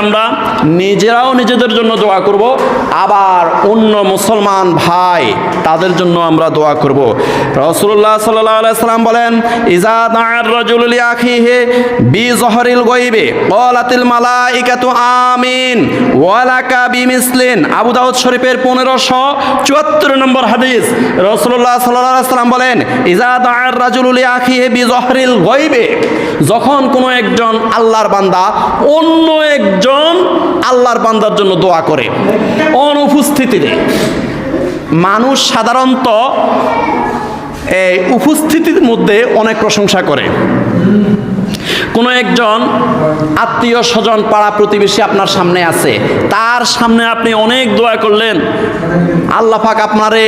আমরা নিজেরাও নিজেদের জন্য দোয়া করব, আবার অন্য মুসলমান ভাই তাদের জন্য আমরা দোয়া করব। রসুল্লাহ সাল্লাহ সাল্লাম বলেন ইজা দাঁড় রাজুল আখিহে বি জহরিল গইবে কলাতিল মালাইকাতু আমিন ওয়ালাকা বিমিসলিন। আবু দাউদ শরীফের পনেরোশো চুয়াত্তর নম্বর হাদিস রসুল্লাহ সাল্লাহ সাল্লাম বলেন ইজা দাঁড় রাজুল আখিহে বি জহরিল গইবে যখন কোনো একজন আল্লাহর বান্দা অন্য একজন আল্লাহর বান্দার জন্য দোয়া করে। অনুপস্থিতিতে মানুষ সাধারণত এই উপস্থিতির মধ্যে অনেক প্রশংসা করে। কোনো একজন আত্মীয় স্বজন, পাড়া প্রতিবেশী আপনার সামনে আছে, তার সামনে আপনি অনেক দোয়া করলেন। আল্লাহ পাক আপনারে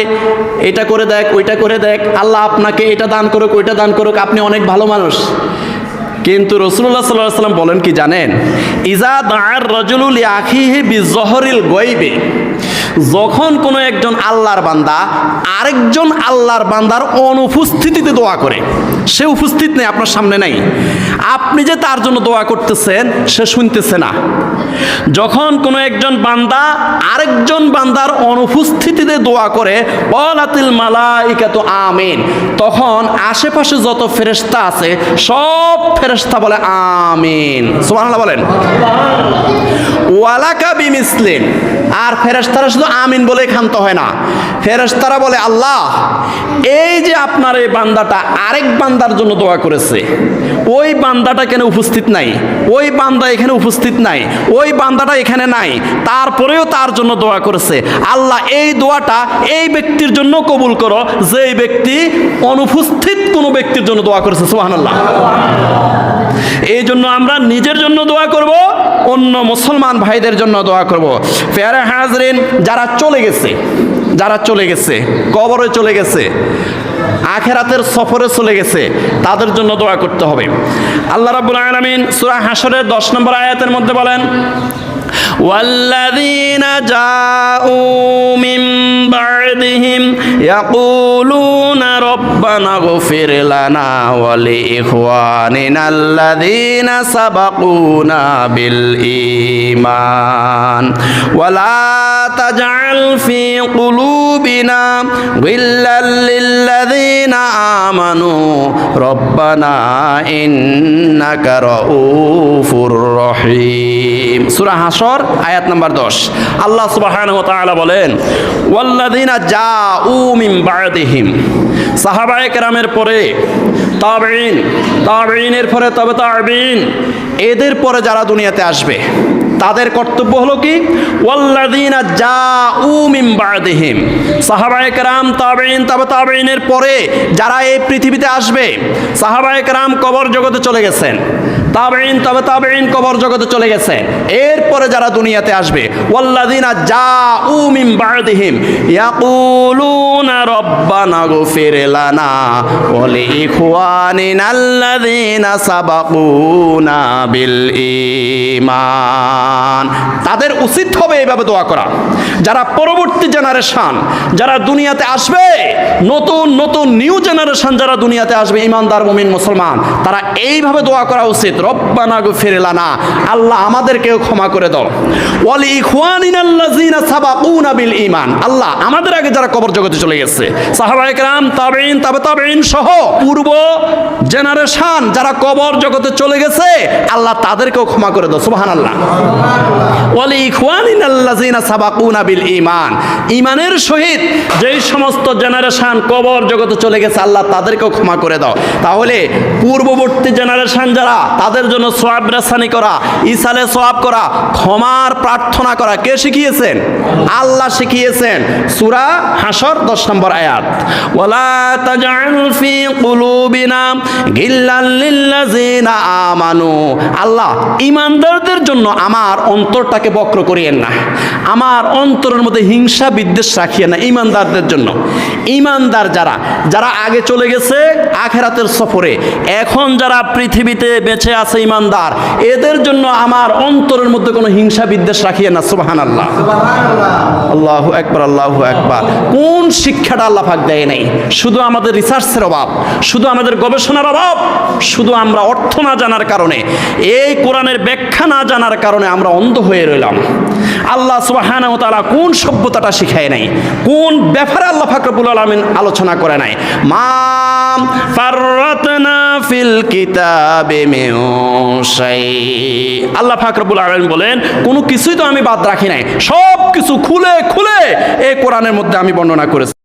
এটা করে দেখ, ওইটা করে দেখ, আল্লাহ আপনাকে এটা দান করুক, ওইটা দান করুক, আপনি অনেক ভালো মানুষ। কিন্তু রসুল্লাহ সাল্লাহ সাল্লাম বলেন কি জানেন? ইজা দাঁড় রজুলুল বি জহরিল গইবে যখন কোনো একজন আল্লাহর বান্দা আরেকজন আল্লাহর বান্দার অনুপস্থিতিতে দোয়া করে, সে উপস্থিত নেই, আপনার সামনে নাই। আপনি যে তার জন্য দোয়া করতেছেন, সে শুনতেছে না। যখন কোনো একজন বান্দা আরেকজন বান্দার অনুপস্থিতিতে দোয়া করে অলাতিল মালাইকা তো আমিন তখন আশেপাশে যত ফেরেস্তা আছে, সব ফেরেস্তা বলে, আমিন সুবহানাল্লাহ বলেন। ওয়ালাকা বিমিসলিন আর ফেরেস্তারা শুধু আমিন বলে ক্ষান্ত হয় না। ফেরেস্তারা বলে, আল্লাহ, এই যে আপনার এই বান্দাটা আরেক বান্দার জন্য দোয়া করেছে, ওই বান্দাটা কেন উপস্থিত নাই, ওই বান্দা এখানে উপস্থিত নাই, ওই বান্দাটা এখানে নাই, তারপরেও তার জন্য দোয়া করেছে। আল্লাহ, এই দোয়াটা এই ব্যক্তির জন্য কবুল করো যে ব্যক্তি অনুপস্থিত কোনো ব্যক্তির জন্য দোয়া করেছে, সুবহানাল্লাহ। এই জন্য আমরা নিজের জন্য দোয়া করব, অন্য মুসলমান ভাইদের জন্য দোয়া করব। পেয়ারে হাজরিন, যারা চলে গেছে, যারা চলে গেছে, কবরে চলে গেছে, আখেরাতের সফরে চলে গেছে, তাদের জন্য দোয়া করতে হবে। আল্লাহ রাবুল আলমিন সুরা হাসরের দশ নম্বর আয়াতের মধ্যে বলেন والذين جاءوا من بعدهم يقولون ربنا اغفر لنا ولإخواننا الذين سبقونا بالإيمان. ولا তাজআল ফি কুলুবিনা গিল্লাল লিল্লাযিনা আমানু রব্বানা ইন্নাকা রাউফুর রহিম। সূরা হাসর আয়াত নাম্বার 10 আল্লাহ সুবহানাহু ওয়া তাআলা বলেন, ওয়াল্লাযিনা জাউ মিন বাদিহিম। সাহাবায়ে কেরামের পরে তাবেইন তাবেইনের পরে তবে তাবেইন এদের পরে যারা দুনিয়াতে আসবে তাদের কর্তব্য হলো কি? ওয়াল্লাযিনা জাউ মিন বা'দিহিম। সাহাবায়ে কেরাম, তাবেঈন, তবে তাবেঈনের পরে যারা এই পৃথিবীতে আসবে, সাহাবায়ে কেরাম কবর জগতে চলে গেছেন। তাবেইন তবে তাবেইন কবর জগতে চলে গেছে। এরপরে যারা দুনিয়াতে আসবে, ওয়াল্লাযিনা জাউ মিন বা'দিহিম, ইয়াকুলুনা রব্বানা গফির লানা ওয়া লি আল্লাযিনা সাবাকুনা বিল ঈমান। তাদের উচিত হবে এইভাবে দোয়া করা। যারা পরবর্তী জেনারেশন যারা দুনিয়াতে আসবে, নতুন নতুন নিউ জেনারেশন যারা দুনিয়াতে আসবে, ইমানদার, মুমিন, মুসলমান, তারা এইভাবে দোয়া করা উচিত। রব্বানা গফির লানা, আল্লাহ আমাদেরকেও ক্ষমা করে দাও। ওয়ালি ইখওয়ানিনাল্লাযিনা সাবাকুনা বিল ঈমান, আল্লাহ আমাদের আগে যারা কবর জগতে চলে গেছে, সাহাবায়ে কেরাম, তাবেঈন, তাবে তাবেঈন সহ পূর্ব জেনারেশন যারা কবর জগতে চলে গেছে, আল্লাহ তাদেরকেও ক্ষমা করে দাও সুবহানাল্লাহ সুবহানাল্লাহ। ওয়ালি ইখওয়ানিনাল্লাযিনা সাবাকুনা বিল ঈমান। ঈমানের সহিত যেই সমস্ত জেনারেশন কবর জগতে চলে গেছে, আল্লাহ তাদেরকেও ক্ষমা করে দাও। তাহলে পূর্ববর্তী জেনারেশন যারা, তাদের জন্য সোয়াব রেসানি করা ইসালে সোয়াব করা, ক্ষমার প্রার্থনা করা, কে শিখিয়েছেন? আল্লাহ শিখিয়েছেন। সূরা হাসর 10 নম্বর আয়াত। ওয়ালা তাজআল ফি কুলুবিনা গিল্লাল লিল্লাযিনা আমানু। আল্লাহ, ঈমানদারদের জন্য আমার অন্তরটাকে বক্র করিয়েন না। আমার অন্তরের মধ্যে হিংসা বিদ্বেষ রাখিয়েন না ইমানদারদের জন্য। ঈমানদার যারা যারা আগে চলে গেছে আখেরাতের সফরে, এখন যারা পৃথিবীতে বেঁচে আছে ইমানদার, এদের জন্য আমার অন্তরের মধ্যে কোনো হিংসা বিদ্বেষ রাখিয়ে না সুবাহান আল্লাহ আল্লাহ একবার আল্লাহু একবার কোন শিক্ষাটা আল্লাহ দেয় নাই? শুধু আমাদের রিসার্চের অভাব, শুধু আমাদের গবেষণার অভাব, শুধু আমরা অর্থ না জানার কারণে, এই কোরআনের ব্যাখ্যা না জানার কারণে আমরা অন্ধ হয়ে রইলাম। আল্লাহ সুবাহান তারা কোন সভ্যতাটা শিখায় নাই, কোন ব্যাপারে আল্লাহ ফাকরুল আলমিন আলোচনা করে নাই। মাম ফাররাতনা ফিল কিতাবে আল্লাহ ফাকরুল আলমিন বলেন, কোনো কিছুই তো আমি বাদ রাখি নাই। সব কিছু খুলে খুলে এই কোরআনের মধ্যে আমি বর্ণনা করেছি।